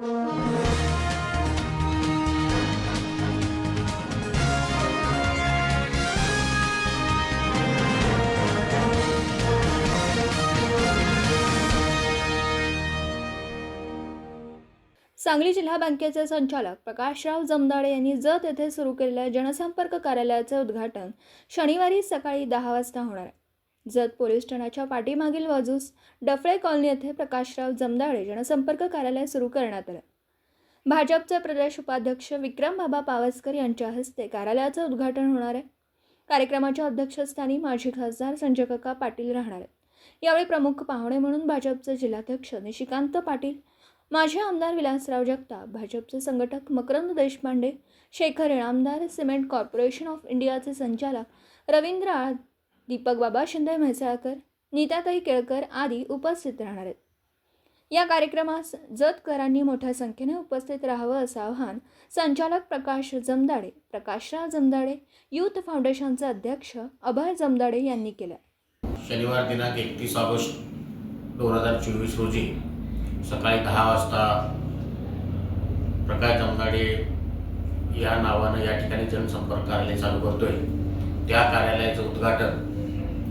सांगली जिल्हा बँकेचे संचालक प्रकाशराव जमदाडे यांनी जत येथे सुरू केलेल्या जनसंपर्क कार्यालयाचे उद्घाटन शनिवारी सकाळी दहा वाजता होणार आहे. जत पोलीस ठाण्याच्या पाठीमागील बाजूस डफळे कॉलनी येथे प्रकाशराव जमदाळे जनसंपर्क कार्यालय सुरू करण्यात आलं. भाजपचे प्रदेश उपाध्यक्ष विक्रम बाबा पावसकर यांच्या हस्ते कार्यालयाचं उद्घाटन होणार आहे. कार्यक्रमाच्या अध्यक्षस्थानी माजी खासदार संजय काका पाटील राहणार आहेत. यावेळी प्रमुख पाहुणे म्हणून भाजपचे जिल्हाध्यक्ष निशिकांत पाटील माजी आमदार विलासराव जगताप भाजपचे संघटक Makarand Deshpande Shekhar Inamdar cement corporation of इंडियाचे संचालक रवींद्र आळ दीपक बाबा शिंदे म्हैसाळकर नीताताई केळकर आदी उपस्थित राहणार आहेत. या कार्यक्रमास जतकरांनी मोठ्या संख्येने उपस्थित राहावं असं आवाहन संचालक प्रकाश जमदाडे प्रकाशराव जमदाडे युथ फाउंडेशनचे अध्यक्ष अभय जमदाडे यांनी केलं. शनिवार दिनांक एकतीस ऑगस्ट दोन हजार चोवीस रोजी सकाळी दहा वाजता प्रकाश जमदाडे या नावानं या ठिकाणी जनसंपर्क कार्यालय चालू करतोय. त्या कार्यालयाचं उद्घाटन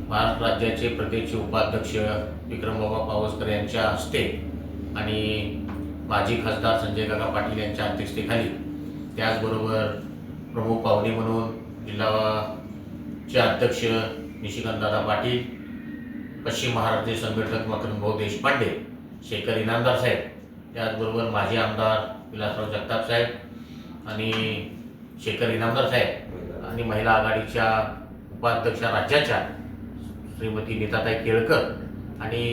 महाराष्ट्र राज्याचे प्रदेशचे उपाध्यक्ष विक्रमबाबा पावसकर यांच्या हस्ते आणि माजी खासदार संजय काका पाटील यांच्या अध्यक्षतेखाली त्याचबरोबर प्रमुख पाहुणे म्हणून जिल्हाचे अध्यक्ष निशिकांतदादा पाटील पश्चिम महाराष्ट्र संघटक मकरंदभाऊ देशपांडे शेखर इनामदार साहेब त्याचबरोबर माजी आमदार विलासराव जगताप साहेब आणि शेखर इनामदार साहेब आणि महिला आघाडीच्या उपाध्यक्षा राज्याच्या श्रीमती नीताताई केळकर आणि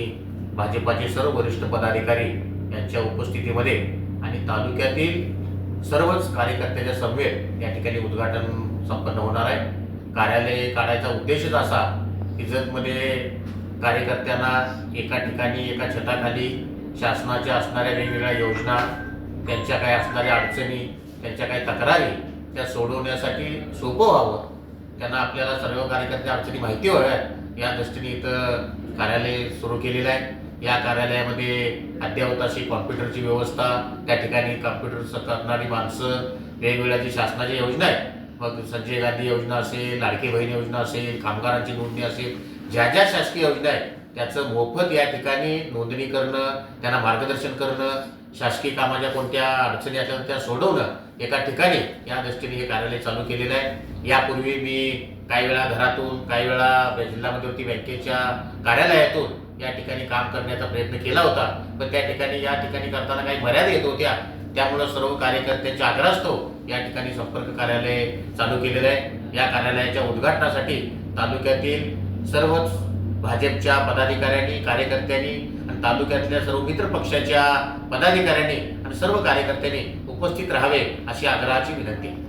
भाजपाचे सर्व वरिष्ठ पदाधिकारी यांच्या उपस्थितीमध्ये आणि तालुक्यातील सर्वच कार्यकर्त्याच्या समवेत या ठिकाणी उद्घाटन संपन्न होणार आहे. कार्यालय काढायचा उद्देशच असा की जतमध्ये कार्यकर्त्यांना एका ठिकाणी एका छताखाली शासनाच्या असणाऱ्या वेगवेगळ्या योजना त्यांच्या काय असणाऱ्या अडचणी त्यांच्या काही तक्रारी त्या सोडवण्यासाठी सोपं व्हावं. त्यांना आपल्याला सर्व कार्यकर्ते अडचणी माहिती व्हाव्यात. या दृष्टीने इथं कार्यालय सुरू केलेलं आहे. या कार्यालयामध्ये अद्यावत अशी कॉम्प्युटरची व्यवस्था त्या ठिकाणी कॉम्प्युटर करणारी माणसं वेगवेगळ्या जी शासनाच्या योजना आहेत. मग संजय गांधी योजना असेल लाडकी बहीण योजना असेल कामगारांची नोंदणी असेल ज्या ज्या शासकीय योजना आहेत त्याचं मोफत या ठिकाणी नोंदणी करणं त्यांना मार्गदर्शन करणं शासकीय कामाच्या कोणत्या अडचणी असल्या त्या सोडवणं एका ठिकाणी या दृष्टीने हे कार्यालय चालू केलेलं आहे. यापूर्वी मी काही वेळा घरातून काही वेळा जिल्हा मध्यवर्ती बँकेच्या कार्यालयातून या ठिकाणी काम करण्याचा प्रयत्न केला होता. पण त्या ठिकाणी या ठिकाणी करताना काही मर्यादा येत होत्या. त्यामुळं सर्व कार्यकर्त्यांच्या आग्रहास्तव या ठिकाणी संपर्क कार्यालय चालू केलेलं आहे. या कार्यालयाच्या उद्घाटनासाठी तालुक्यातील सर्वच भाजपच्या पदाधिकाऱ्यांनी कार्यकर्त्यांनी तालुक्यातल्या सर्व मित्र पक्षाच्या पदाधिकाऱ्यांनी आणि सर्व कार्यकर्त्यांनी उपस्थित राहावे अशी आग्रहाची विनंती आहे.